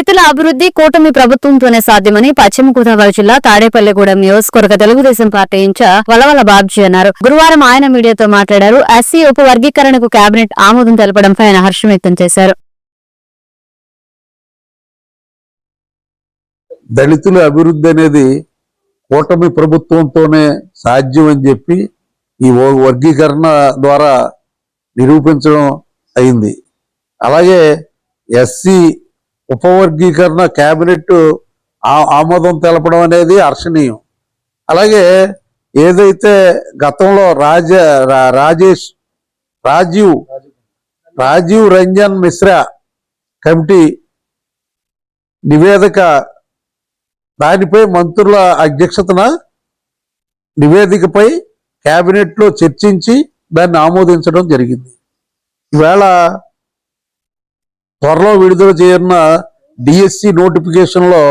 దళితుల అభివృద్ధి కూటమి ప్రభుత్వంతోనే సాధ్యమని పశ్చిమ గోదావరి జిల్లా తాడేపల్లిగూడెం నియోజకవర్గ తెలుగుదేశం పార్టీ ఇన్ఛార్జ్ వలవల బాబ్జీ అన్నారు. గురువారం ఆయన మీడియాతో మాట్లాడారు. ఎస్సీ ఉపవర్గీకరణకు కేబినెట్ ఆమోదం తెలపడంపై ఆయన హర్షం వ్యక్తం చేశారు. దళితుల అభివృద్ధి అనేది కూటమి ప్రభుత్వంతోనే సాధ్యం అని చెప్పి ఈ ఓ- వర్గీకరణ ద్వారా నిరూపించడం అయింది. అలాగే ఎస్సీ ఉపవర్గీకరణ క్యాబినెట్ ఆ- ఆమోదం తెలపడం అనేది హర్షణీయం. అలాగే ఏదైతే గతంలో రాజ రాజేష్ రాజీవ్ రాజీవ్ రంజన్ మిశ్రా కమిటీ నివేదిక దానిపై మంత్రుల అధ్యక్షతన నివేదికపై క్యాబినెట్లో చర్చించి దాన్ని ఆమోదించడం జరిగింది. ఈవేళ త్వరలో విడుదల చేయనున్న డిఎస్సి నోటిఫికేషన్లో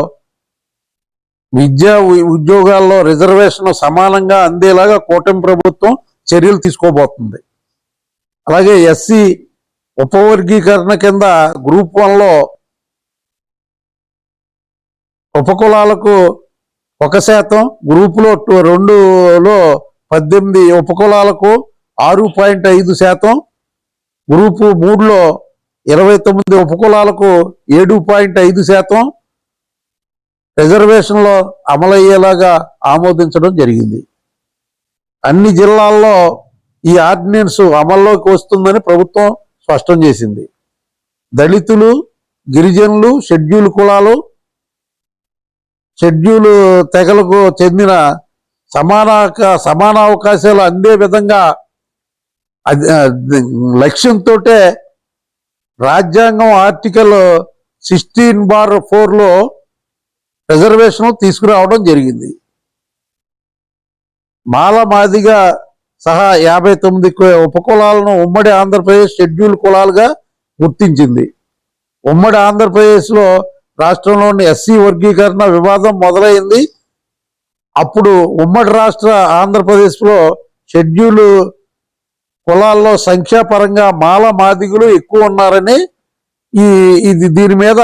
విద్యా ఉద్యోగాల్లో రిజర్వేషన్ సమానంగా అందేలాగా కూటమి ప్రభుత్వం చర్యలు తీసుకోబోతుంది. అలాగే ఎస్సీ ఉపవర్గీకరణ కింద గ్రూప్ వన్లో ఉపకులాలకు ఒక శాతం గ్రూపులో టు- రెండులో పద్దెనిమిది ఉపకులాలకు ఆరు పాయింట్ ఐదు శాతం గ్రూపు మూడులో ఇరవై తొమ్మిది ఉపకులాలకు ఏడు పాయింట్ ఐదు శాతం రిజర్వేషన్లో అమలయ్యేలాగా ఆమోదించడం జరిగింది. అన్ని జిల్లాల్లో ఈ ఆర్డినెన్స్ అమల్లోకి వస్తుందని ప్రభుత్వం స్పష్టం చేసింది. దళితులు గిరిజనులు షెడ్యూల్ కులాలు షెడ్యూల్ తెగలకు చెందిన సమాన సమాన అవకాశాలు అందే విధంగా అది లక్ష్యంతో రాజ్యాంగం ఆర్టికల్ సిక్స్టీన్ బార్ ఫోర్లో రిజర్వేషన్ తీసుకురావడం జరిగింది. మాల మాదిగా సహా యాభై తొమ్మిది ఉపకులాలను ఉమ్మడి ఆంధ్రప్రదేశ్ షెడ్యూల్ కులాలుగా గుర్తించింది. ఉమ్మడి ఆంధ్రప్రదేశ్లో రాష్ట్రంలోని ఎస్సీ వర్గీకరణ వివాదం మొదలైంది. అప్పుడు ఉమ్మడి రాష్ట్ర ఆంధ్రప్రదేశ్లో షెడ్యూల్ కులాల్లో సంఖ్యాపరంగా మాల మాదిగులు ఎక్కువ ఉన్నారని ఈ ఇది దీని మీద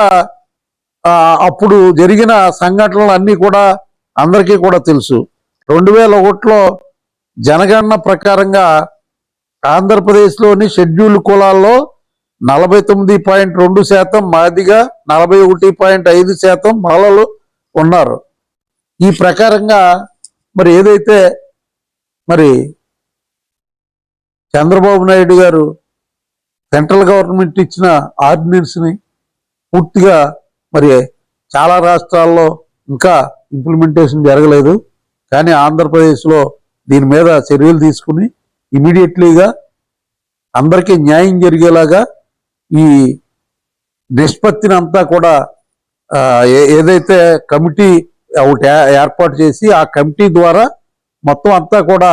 అప్పుడు జరిగిన సంఘటనలు అన్నీ కూడా అందరికీ కూడా తెలుసు. రెండు వేల ఒకటిలో జనగణన ప్రకారంగా ఆంధ్రప్రదేశ్లోని షెడ్యూల్ కులాల్లో నలభై తొమ్మిది పాయింట్ రెండు శాతం మాదిగా నలభై ఒకటి పాయింట్ ఐదు శాతం మాలలు ఉన్నారు. ఈ ప్రకారంగా మరి ఏదైతే మరి చంద్రబాబు నాయుడు గారు సెంట్రల్ గవర్నమెంట్ ఇచ్చిన ఆర్డినెన్స్ని పూర్తిగా మరి చాలా రాష్ట్రాల్లో ఇంకా ఇంప్లిమెంటేషన్ జరగలేదు. కానీ ఆంధ్రప్రదేశ్లో దీని మీద చర్యలు తీసుకుని ఇమీడియట్లీగా అందరికీ న్యాయం జరిగేలాగా ఈ నిష్పత్తిని అంతా కూడా ఏదైతే కమిటీ ఒకటి ఏర్పాటు చేసి ఆ కమిటీ ద్వారా మొత్తం అంతా కూడా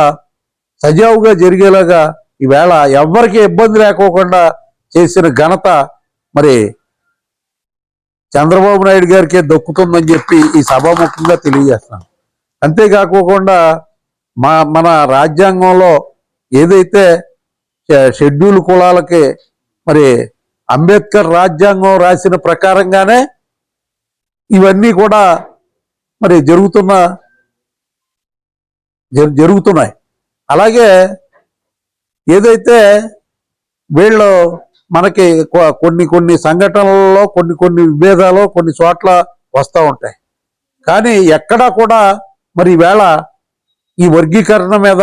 సజావుగా జరిగేలాగా ఈవేళ ఎవ్వరికి ఇబ్బంది లేకోకుండా చేసిన ఘనత మరి చంద్రబాబు నాయుడు గారికే దక్కుతుందని చెప్పి ఈ సభాముఖంగా తెలియజేస్తాను అంతేకాకోకుండా మా మన రాజ్యాంగంలో ఏదైతే షెడ్యూల్ కులాలకి మరి అంబేద్కర్ రాజ్యాంగం రాసిన ప్రకారంగానే ఇవన్నీ కూడా మరి జరుగుతున్న జరుగుతున్నాయి. అలాగే ఏదైతే వీళ్ళు మనకి కొన్ని కొన్ని సంఘటనలలో కొన్ని కొన్ని విభేదాలు కొన్ని చోట్ల వస్తూ ఉంటాయి. కానీ ఎక్కడా కూడా మరి ఈవేళ ఈ వర్గీకరణ మీద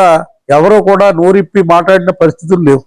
ఎవరో కూడా నోరిప్పి మాట్లాడిన పరిస్థితులు లేవు.